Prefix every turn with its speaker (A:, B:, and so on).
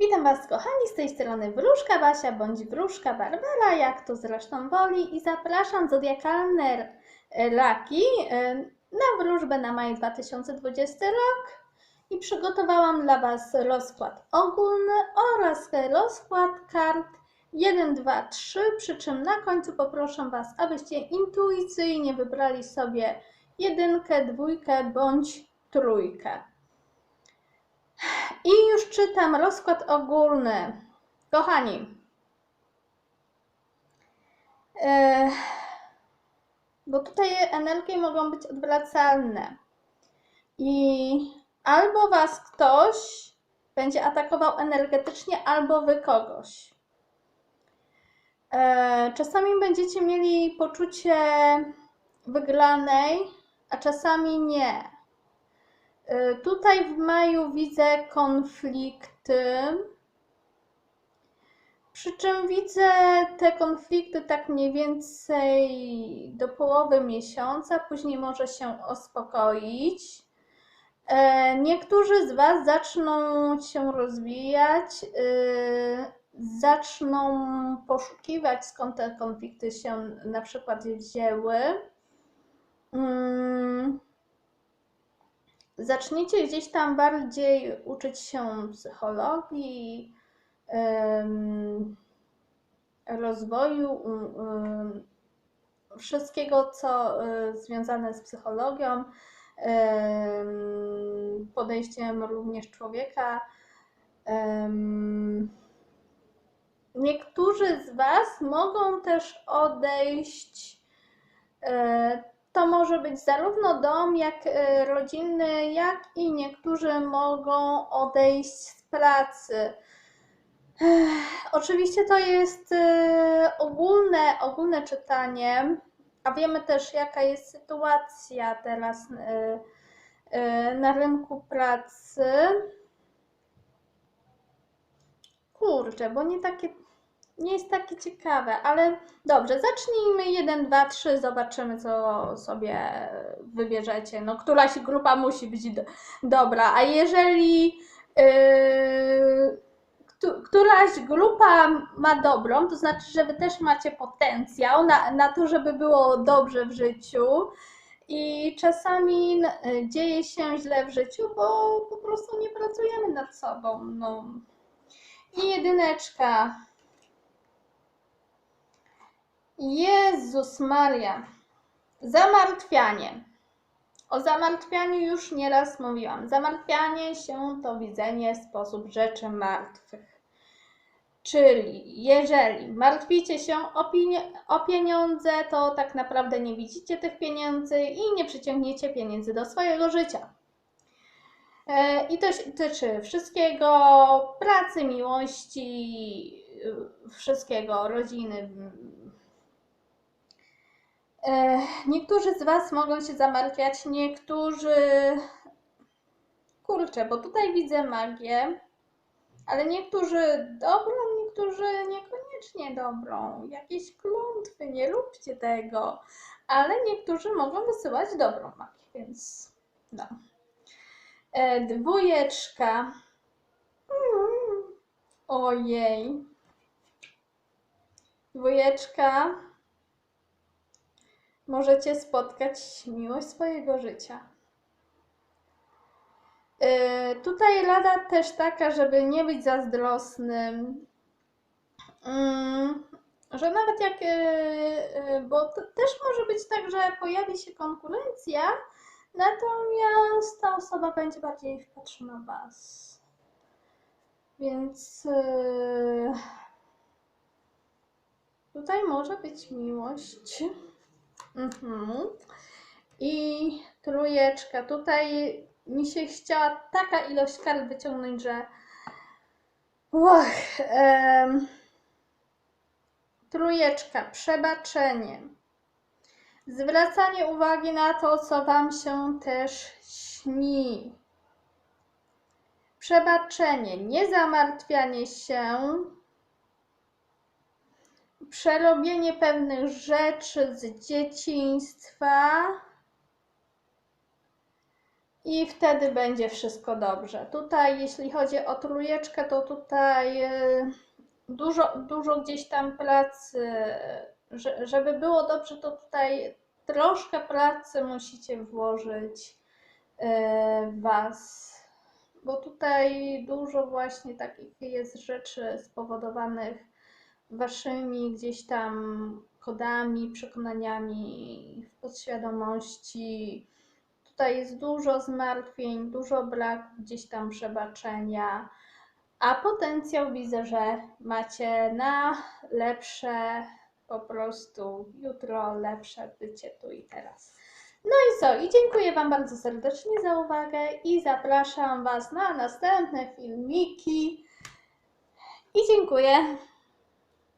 A: Witam Was, kochani, z tej strony Wróżka Basia bądź Wróżka Barbara, jak to zresztą woli, i zapraszam zodiakalne laki e, na wróżbę na maj 2020 rok. I przygotowałam dla Was rozkład ogólny oraz rozkład kart 1, 2, 3, przy czym na końcu poproszę Was, abyście intuicyjnie wybrali sobie jedynkę, dwójkę bądź trójkę. I już czytam rozkład ogólny. Kochani, e, bo tutaj energie mogą być odwracalne. I albo was ktoś będzie atakował energetycznie, albo wy kogoś. E, czasami będziecie mieli poczucie wygranej, a czasami nie. E, tutaj w maju widzę konflikty. Przy czym widzę te konflikty tak mniej więcej do połowy miesiąca, później może się uspokoić. E, niektórzy z Was zaczną się rozwijać, e, zaczną poszukiwać skąd te konflikty się na przykład wzięły. Mm zaczniecie gdzieś tam bardziej uczyć się psychologii, rozwoju, wszystkiego, co y, związane z psychologią, podejściem również człowieka. Niektórzy z Was mogą też odejść e, to może być zarówno dom, jak e, rodzinny, jak i niektórzy mogą odejść z pracy. Oczywiście to jest e, ogólne, ogólne czytanie, a wiemy też, jaka jest sytuacja teraz e, na rynku pracy. Kurczę, bo nie takie nie jest takie ciekawe, ale dobrze, zacznijmy 1, 2, 3, zobaczymy, co sobie wybierzecie. No, któraś grupa musi być do, dobra, a jeżeli yy, któraś grupa ma dobrą, to znaczy, że wy też macie potencjał na, na to, żeby było dobrze w życiu. I czasami dzieje się źle w życiu, bo po prostu nie pracujemy nad sobą. No. I jedyneczka. Jezus Maria. Zamartwianie. O zamartwianiu już nieraz mówiłam. Zamartwianie się to widzenie sposób rzeczy martwych. Czyli jeżeli martwicie się o, o, pieniądze, to tak naprawdę nie widzicie tych pieniędzy i nie przyciągniecie pieniędzy do swojego życia. E, I to tyczy wszystkiego, pracy, miłości, wszystkiego, rodziny, niektórzy z Was mogą się zamartwiać, niektórzy. Kurczę, bo tutaj widzę magię, ale niektórzy dobrą, niektórzy niekoniecznie dobrą. Jakieś klątwy, nie róbcie tego. Ale niektórzy mogą wysyłać dobrą magię, więc no. E, dwójeczka. Mm. Ojej. Dwójeczka możecie spotkać miłość swojego życia. Yy, tutaj rada też taka, żeby nie być zazdrosnym. Yy, że nawet jak, yy, bo też może być tak, że pojawi się konkurencja, natomiast ta osoba będzie bardziej wpatrzona w Was. Więc yy, tutaj może być miłość. Mhm. I trójeczka. Tutaj mi się chciała taka ilość kart wyciągnąć, że. Uch, um. Trójeczka, przebaczenie. Zwracanie uwagi na to, co Wam się też śni. Przebaczenie, niezamartwianie się, przerobienie pewnych rzeczy z dzieciństwa i wtedy będzie wszystko dobrze. Tutaj, jeśli chodzi o trójeczkę, to tutaj e, dużo, dużo gdzieś tam pracy, że, żeby było dobrze, to tutaj troszkę pracy musicie włożyć e, Was, bo tutaj dużo właśnie takich jest rzeczy spowodowanych Waszymi gdzieś tam kodami, przekonaniami w podświadomości. Tutaj jest dużo zmartwień, dużo braku gdzieś tam przebaczenia, a potencjał widzę, że macie na lepsze po prostu jutro, lepsze bycie tu i teraz. No i co? I dziękuję Wam bardzo serdecznie za uwagę i zapraszam Was na następne filmiki. I dziękuję.